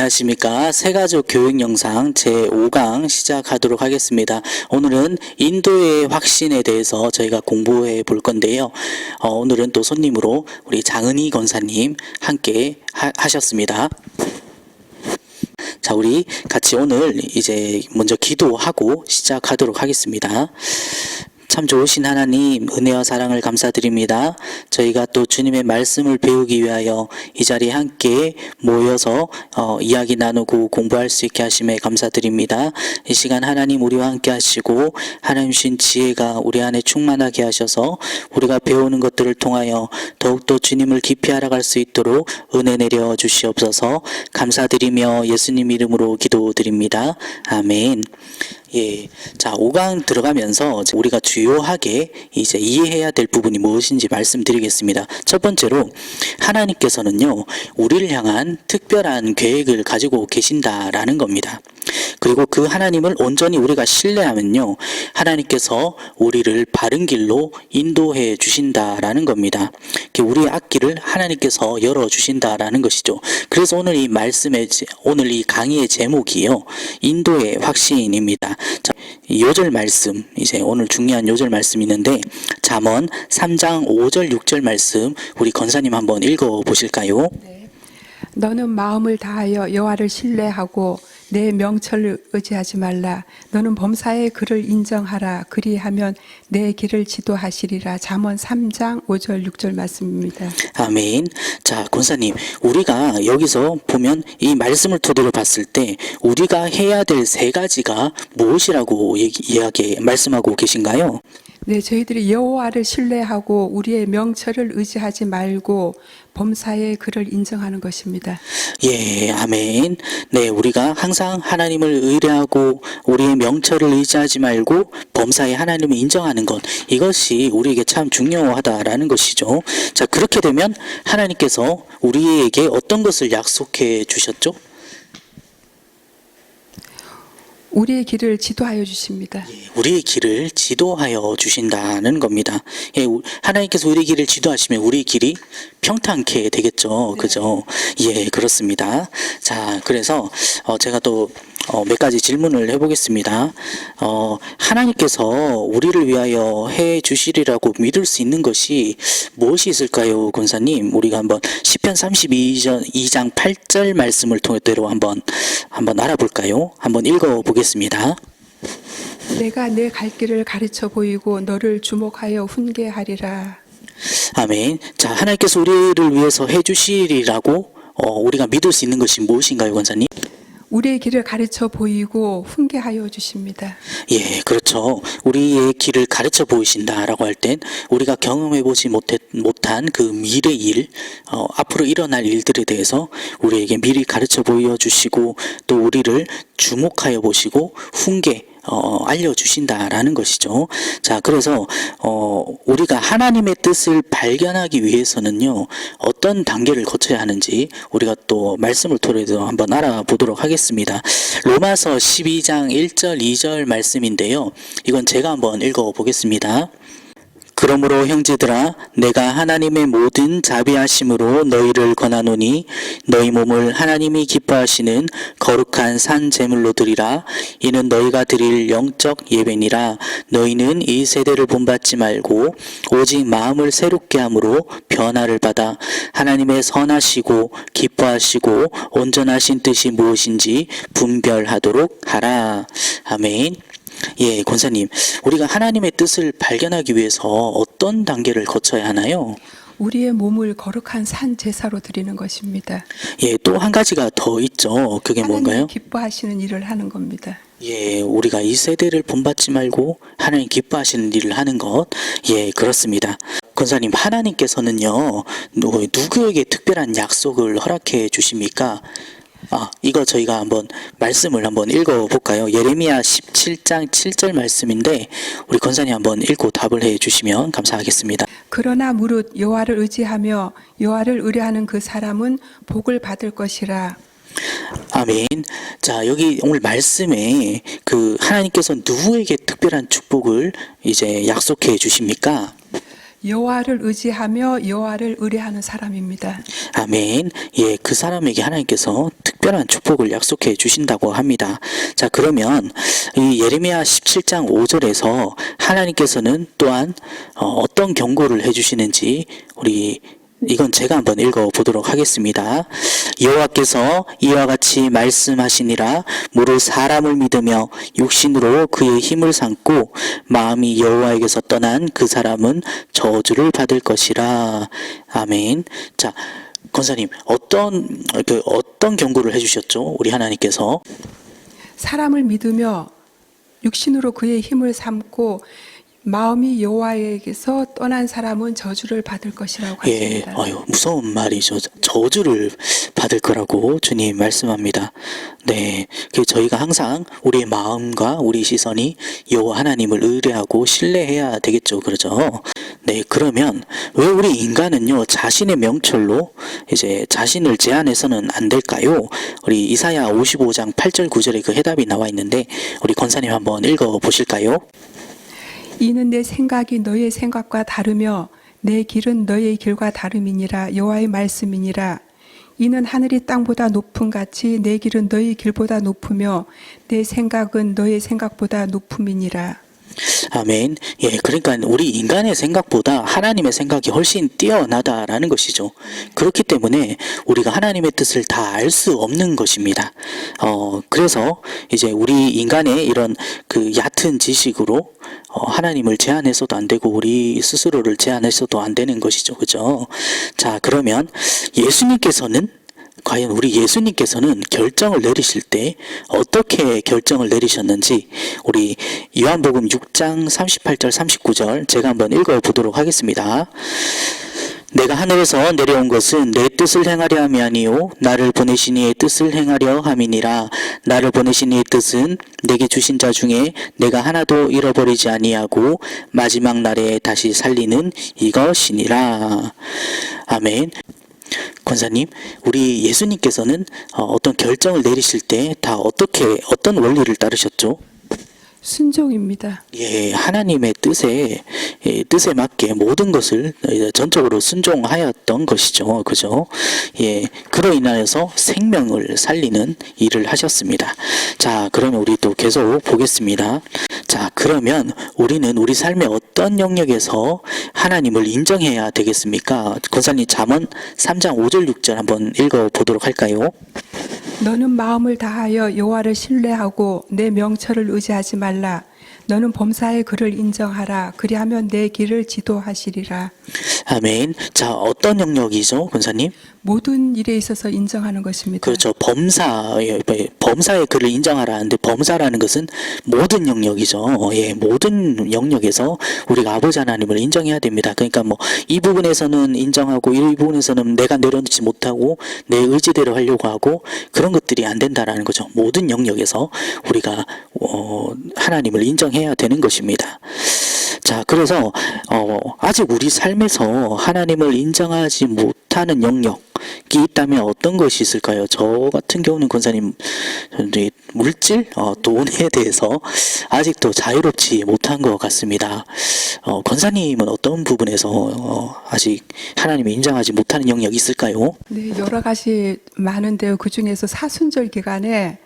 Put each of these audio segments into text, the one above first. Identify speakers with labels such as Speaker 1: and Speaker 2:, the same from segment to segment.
Speaker 1: 안녕하십니까. 새가족 교육 영상 제5강 시작하도록 하겠습니다. 오늘은 인도의 확신에 대해서 저희가 공부해 볼 건데요. 어, 오늘은 또 손님으로 우리 장은희 권사님 함께 하, 하셨습니다. 자, 우리 같이 오늘 이제 먼저 기도하고 시작하도록 하겠습니다. 참 좋으신 하나님, 은혜와 사랑을 감사드립니다. 저희가 또 주님의 말씀을 배우기 위하여 이 자리에 함께 모여서 어, 이야기 나누고 공부할 수 있게 하심에 감사드립니다. 이 시간 하나님 우리와 함께 하시고 하나님 신 지혜가 우리 안에 충만하게 하셔서 우리가 배우는 것들을 통하여 더욱더 주님을 깊이 알아갈 수 있도록 은혜 내려 주시옵소서 감사드리며 예수님 이름으로 기도드립니다. 아멘. 예. 자, 5강 들어가면서 우리가 주요하게 이제 이해해야 될 부분이 무엇인지 말씀드리겠습니다. 첫 번째로 하나님께서는요, 우리를 향한 특별한 계획을 가지고 계신다라는 겁니다. 그리고 그 하나님을 온전히 우리가 신뢰하면요, 하나님께서 우리를 바른 길로 인도해 주신다라는 겁니다. 우리의 앞길을 하나님께서 열어 주신다라는 것이죠. 그래서 오늘 이 말씀의 제- 오늘 이 강의의 제목이요, 인도의 확신입니다. 자, 이 요절 말씀 이제 오늘 중요한 요절 말씀이 있는데 잠언 3장 5절 6절 말씀 우리 건사님 한번 읽어 보실까요?
Speaker 2: 너는 마음을 다하여 여호와를 신뢰하고 내 명철을 의지하지 말라. 너는 범사의 그를 인정하라. 그리하면 내 길을 지도하시리라. 잠언 3장 5절 6절 말씀입니다.
Speaker 1: 아멘. 자, 권사님, 우리가 여기서 보면 이 말씀을 토대로 봤을 때 우리가 해야 될 세 가지가 무엇이라고 얘기, 이야기 말씀하고 계신가요?
Speaker 2: 네, 저희들이 여호와를 신뢰하고 우리의 명철을 의지하지 말고 범사의 그를 인정하는 것입니다.
Speaker 1: 예, 아멘. 네, 우리가 항상 하나님을 의뢰하고 우리의 명철을 의지하지 말고 범사에 하나님을 인정하는 것. 이것이 우리에게 참 중요하다라는 것이죠. 자, 그렇게 되면 하나님께서 우리에게 어떤 것을 약속해 주셨죠?
Speaker 2: 우리의 길을 지도하여 주십니다.
Speaker 1: 우리의 길을 지도하여 주신다는 겁니다. 예, 우- 하나님께서 우리 길을 지도하시면 우리 길이 평탄케 되겠죠. 그죠? 예, 그렇습니다. 자, 그래서 어, 제가 또 어, 몇 가지 질문을 해보겠습니다. 어, 하나님께서 우리를 위하여 해 주시리라고 믿을 수 있는 것이 무엇이 있을까요, 권사님? 우리가 한번 10편 32장 2장 8절 말씀을 통해대로 한번 한번 알아볼까요? 한번 읽어보겠습니다.
Speaker 2: 내가 내 갈 길을 가르쳐 보이고 너를 주목하여 훈계하리라.
Speaker 1: 아멘. 자, 하나님께서 우리를 위해서 해주시리라고 어, 우리가 믿을 수 있는 것이 무엇인가요, 권사님?
Speaker 2: 우리의 길을 가르쳐 보이고 훈계하여 주십니다.
Speaker 1: 예, 그렇죠. 우리의 길을 가르쳐 보이신다라고 할 땐 우리가 경험해 보지 못한 그 미래 일, 어, 앞으로 일어날 일들에 대해서 우리에게 미리 가르쳐 보여 주시고 또 우리를 주목하여 보시고 훈계, 어, 알려주신다라는 것이죠. 자, 그래서, 어, 우리가 하나님의 뜻을 발견하기 위해서는요, 어떤 단계를 거쳐야 하는지 우리가 또 말씀을 통해서 한번 알아보도록 하겠습니다. 로마서 12장 1절, 2절 말씀인데요. 이건 제가 한번 읽어 보겠습니다. 그러므로 형제들아 내가 하나님의 모든 자비하심으로 너희를 권하노니 너희 몸을 하나님이 기뻐하시는 거룩한 산 제물로 드리라 이는 너희가 드릴 영적 예배니라 너희는 이 세대를 본받지 말고 오직 마음을 새롭게 함으로 변화를 받아 하나님의 선하시고 기뻐하시고 온전하신 뜻이 무엇인지 분별하도록 하라 아멘 예, 권사님. 우리가 하나님의 뜻을 발견하기 위해서 어떤 단계를 거쳐야 하나요?
Speaker 2: 우리의 몸을 거룩한 산 제사로 드리는 것입니다.
Speaker 1: 예, 또 한 가지가 더 있죠. 그게 뭔가요?
Speaker 2: 기뻐하시는 일을 하는 겁니다.
Speaker 1: 예, 우리가 이 세대를 본받지 말고 하나님 기뻐하시는 일을 하는 것. 예, 그렇습니다. 권사님, 하나님께서는요, 누- 누구에게 특별한 약속을 허락해 주십니까? 아, 이거 저희가 한번 말씀을 한번 읽어 볼까요? 예레미야 17장 7절 말씀인데 우리 권사님 한번 읽고 답을 해 주시면 감사하겠습니다.
Speaker 2: 그러나 무릇 여호와를 의지하며 여호와를 의뢰하는 그 사람은 복을 받을 것이라.
Speaker 1: 아멘. 자, 여기 오늘 말씀에 그 하나님께서 누구에게 특별한 축복을 이제 약속해 주십니까?
Speaker 2: 여호와를 의지하며 여호와를 의뢰하는 사람입니다.
Speaker 1: 아멘. 예, 그 사람에게 하나님께서 특별한 축복을 약속해 주신다고 합니다. 자, 그러면 이 예레미야 17장 5절에서 하나님께서는 또한 어, 어떤 경고를 해 주시는지 우리 이건 제가 한번 읽어 보도록 하겠습니다. 여호와께서 이와 같이 말씀하시니라 무릇 사람을 믿으며 육신으로 그의 힘을 삼고 마음이 여호와에게서 떠난 그 사람은 저주를 받을 것이라. 아멘. 자, 권사님 어떤 그 어떤 경고를 해주셨죠? 우리 하나님께서
Speaker 2: 사람을 믿으며 육신으로 그의 힘을 삼고 마음이 여호와에게서 떠난 사람은 저주를 받을 것이라고
Speaker 1: 예,
Speaker 2: 하십니다.
Speaker 1: 아유 무서운 말이죠. 저주를 받을 거라고 주님 말씀합니다. 네, 그 저희가 항상 우리의 마음과 우리 시선이 여호와 하나님을 의뢰하고 신뢰해야 되겠죠, 그러죠? 네, 그러면 왜 우리 인간은요 자신의 명철로 이제 자신을 제한해서는 안 될까요? 우리 이사야 55장 8절 9절에 그 해답이 나와 있는데 우리 권사님 한번 읽어 보실까요?
Speaker 2: 이는 내 생각이 너의 생각과 다르며 내 길은 너의 길과 다름이니라 여호와의 말씀이니라. 이는 하늘이 땅보다 높음 같이 내 길은 너의 길보다 높으며 내 생각은 너의 생각보다 높음이니라
Speaker 1: 아멘. 예, 그러니까 우리 인간의 생각보다 하나님의 생각이 훨씬 뛰어나다라는 것이죠. 그렇기 때문에 우리가 하나님의 뜻을 다 알 수 없는 것입니다. 어, 그래서 이제 우리 인간의 이런 그 얕은 지식으로 어, 하나님을 제한해서도 안 되고 우리 스스로를 제한해서도 안 되는 것이죠. 그죠? 자, 그러면 예수님께서는 과연 우리 예수님께서는 결정을 내리실 때 어떻게 결정을 내리셨는지 우리 요한복음 6장 38절 39절 제가 한번 읽어 보도록 하겠습니다. 내가 하늘에서 내려온 것은 내 뜻을 행하려 함이 아니요 나를 보내신 이의 뜻을 행하려 함이니라. 나를 보내신 이의 뜻은 내게 주신 자 중에 내가 하나도 잃어버리지 아니하고 마지막 날에 다시 살리는 이것이니라. 아멘 권사님, 우리 예수님께서는 어, 어떤 결정을 내리실 때 다 어떻게 어떤 원리를 따르셨죠?
Speaker 2: 순종입니다.
Speaker 1: 예, 하나님의 뜻에 예, 뜻에 맞게 모든 것을 예, 전적으로 순종하였던 것이죠, 그죠? 예, 그로 인하여서 생명을 살리는 일을 하셨습니다. 자, 그러면 우리 또 계속 보겠습니다. 자, 그러면 우리는 우리 삶의 어떤 영역에서 하나님을 인정해야 되겠습니까? 권사님 잠언 3장 5절 6절 한번 읽어 보도록 할까요?
Speaker 2: 너는 마음을 다하여 여호와를 신뢰하고 내 명철을 의지하지 말라. 너는 범사의 그를 인정하라. 그리하면 내 길을 지도하시리라.
Speaker 1: 아멘. 자, 어떤 영역이죠, 권사님?
Speaker 2: 모든 일에 있어서 인정하는 것입니다.
Speaker 1: 그렇죠. 범사, 예, 예, 범사의 그를 인정하라 하는데 범사라는 것은 모든 영역이죠. 예, 모든 영역에서 우리가 아버지 하나님을 인정해야 됩니다. 그러니까 뭐 이 부분에서는 인정하고 이 부분에서는 내가 내려놓지 못하고 내 의지대로 하려고 하고 그런 것들이 안 된다라는 거죠. 모든 영역에서 우리가 어, 하나님을 인정해 야 되는 것입니다. 자, 그래서 어, 아직 우리 삶에서 하나님을 인정하지 못하는 영역이 있다면 어떤 것이 있을까요? 저 같은 경우는 권사님 물질, 어, 돈에 대해서 아직도 자유롭지 못한 것 같습니다. 어, 권사님은 어떤 부분에서 어, 아직 하나님을 인정하지 못하는 영역이 있을까요?
Speaker 2: 네, 여러 가지 많은데요. 그 중에서 사순절 기간에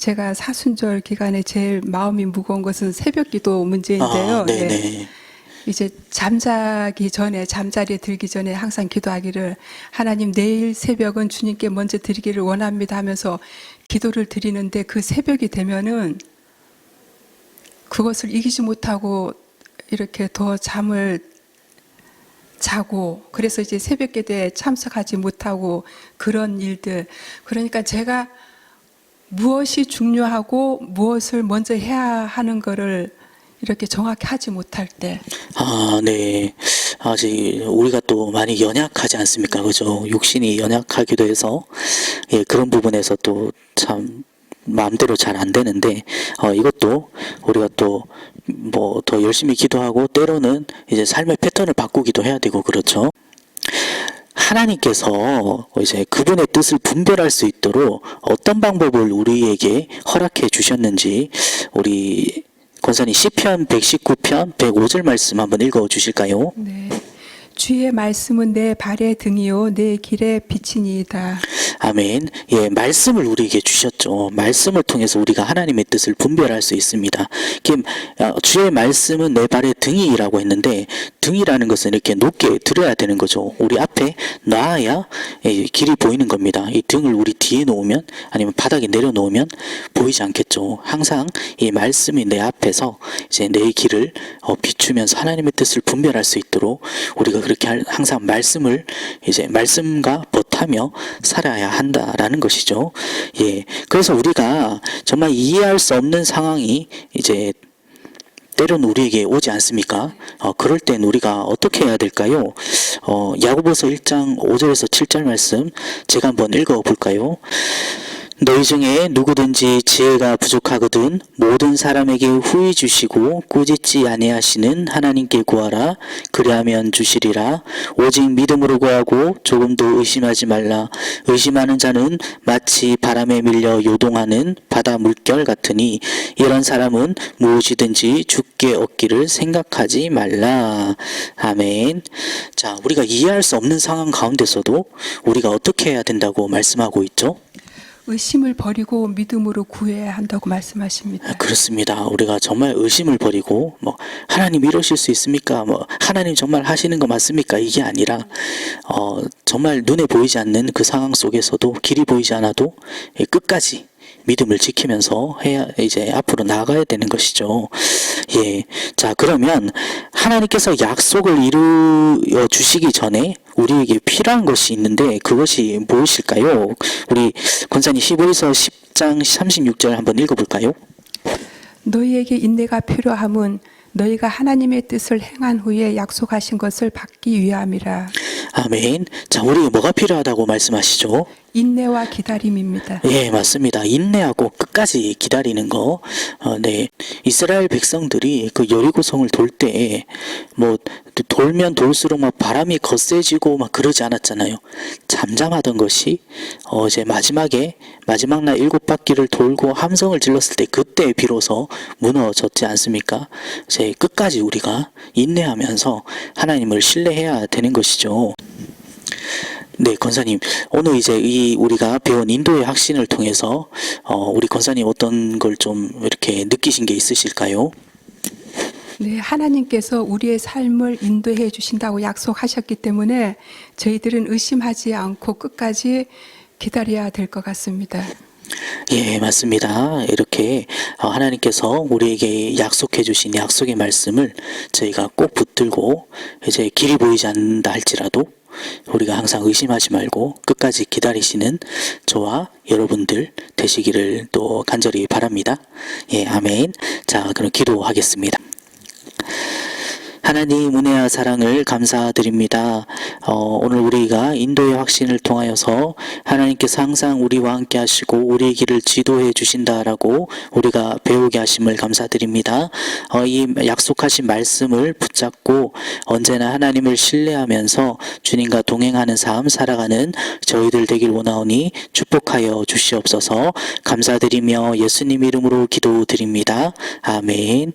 Speaker 2: 제가 사순절 기간에 제일 마음이 무거운 것은 새벽 기도 문제인데요.
Speaker 1: 아. 네.
Speaker 2: 이제 잠자기 전에 잠자리에 들기 전에 항상 기도하기를 하나님 내일 새벽은 주님께 먼저 드리기를 원합니다 하면서 기도를 드리는데 그 새벽이 되면은 그것을 이기지 못하고 이렇게 더 잠을 자고 그래서 이제 새벽 기도에 참석하지 못하고 그런 일들 그러니까 제가 무엇이 중요하고 무엇을 먼저 해야 하는 거를 이렇게 정확히 하지 못할 때
Speaker 1: 아, 네. 아직 우리가 또 많이 연약하지 않습니까? 그죠? 육신이 연약하기도 해서 예, 그런 부분에서 또 참 마음대로 잘 안 되는데 어, 이것도 우리가 또 뭐 더 열심히 기도하고 때로는 이제 삶의 패턴을 바꾸기도 해야 되고 그렇죠. 하나님께서 이제 그분의 뜻을 분별할 수 있도록 어떤 방법을 우리에게 허락해 주셨는지 우리 권사님 시편 119편 105절 말씀 한번 읽어 주실까요?
Speaker 2: 네. 주의 말씀은 내 발의 등이요 내 길의 빛이니이다.
Speaker 1: 아멘. 예, 말씀을 우리에게 주셨죠. 말씀을 통해서 우리가 하나님의 뜻을 분별할 수 있습니다. 어, 주의 말씀은 내 발의 등이라고 했는데 등이라는 것은 이렇게 높게 들어야 되는 거죠. 우리 앞에 놔야 예, 길이 보이는 겁니다. 이 등을 우리 뒤에 놓으면 아니면 바닥에 내려놓으면 보이지 않겠죠. 항상 이 말씀이 내 앞에서 이제 내 길을 어, 비추면서 하나님의 뜻을 분별할 수 있도록 우리가 그렇게 할- 항상 말씀을 이제 말씀과 버타며 살아야 한다라는 것이죠. 예. 그래서 우리가 정말 이해할 수 없는 상황이 이제 때로는 우리에게 오지 않습니까? 어, 그럴 땐 우리가 어떻게 해야 될까요? 어, 야고보서 1장 5절에서 7절 말씀 제가 한번 읽어 볼까요? 너희 중에 누구든지 지혜가 부족하거든 모든 사람에게 후히 주시고 꾸짖지 아니하시는 하나님께 구하라. 그리하면 주시리라. 오직 믿음으로 구하고 조금도 의심하지 말라. 의심하는 자는 마치 바람에 밀려 요동하는 바다 물결 같으니 이런 사람은 무엇이든지 죽게 얻기를 생각하지 말라. 아멘. 자 우리가 이해할 수 없는 상황 가운데서도 우리가 어떻게 해야 된다고 말씀하고 있죠?
Speaker 2: 의심을 버리고 믿음으로 구해야 한다고 말씀하십니다.
Speaker 1: 아, 그렇습니다. 우리가 정말 의심을 버리고 뭐 하나님 이러실 수 있습니까? 뭐 하나님 정말 하시는 거 맞습니까? 이게 아니라 어 정말 눈에 보이지 않는 그 상황 속에서도 길이 보이지 않아도 예, 끝까지 믿음을 지키면서 해야 이제 앞으로 나아가야 되는 것이죠. 예. 자, 그러면 하나님께서 약속을 이루어 주시기 전에 우리에게 필요한 것이 있는데 그것이 무엇일까요? 우리 권사님 15에서 10장 36절 한번 읽어 볼까요?
Speaker 2: 너희에게 인내가 필요함은 너희가 하나님의 뜻을 행한 후에 약속하신 것을 받기 위함이라.
Speaker 1: 아멘. 자, 우리에게 뭐가 필요하다고 말씀하시죠?
Speaker 2: 인내와 기다림입니다.
Speaker 1: 예, 맞습니다. 인내하고 끝까지 기다리는 거. 어, 네. 이스라엘 백성들이 그 여리고성을 돌 때, 뭐, 돌면 돌수록 막 바람이 거세지고 막 그러지 않았잖아요. 잠잠하던 것이, 어, 이제 마지막에, 마지막 날 일곱 바퀴를 돌고 함성을 질렀을 때 그때 비로소 무너졌지 않습니까? 이제 끝까지 우리가 인내하면서 하나님을 신뢰해야 되는 것이죠. 네, 권사님. 오늘 이제 이 우리가 배운 인도의 확신을 통해서 어, 우리 권사님 어떤 걸 좀 이렇게 느끼신 게 있으실까요?
Speaker 2: 네, 하나님께서 우리의 삶을 인도해 주신다고 약속하셨기 때문에 저희들은 의심하지 않고 끝까지 기다려야 될 것 같습니다.
Speaker 1: 예, 맞습니다. 이렇게 어, 하나님께서 우리에게 약속해 주신 약속의 말씀을 저희가 꼭 붙들고 이제 길이 보이지 않는다 할지라도 우리가 항상 의심하지 말고 끝까지 기다리시는 저와 여러분들 되시기를 또 간절히 바랍니다. 예, 아멘. 자, 그럼 기도하겠습니다. 하나님 은혜와 사랑을 감사드립니다. 어, 오늘 우리가 인도의 확신을 통하여서 하나님께서 항상 우리와 함께 하시고 우리의 길을 지도해 주신다라고 우리가 배우게 하심을 감사드립니다. 어, 이 약속하신 말씀을 붙잡고 언제나 하나님을 신뢰하면서 주님과 동행하는 삶 살아가는 저희들 되길 원하오니 축복하여 주시옵소서 감사드리며 예수님 이름으로 기도드립니다. 아멘.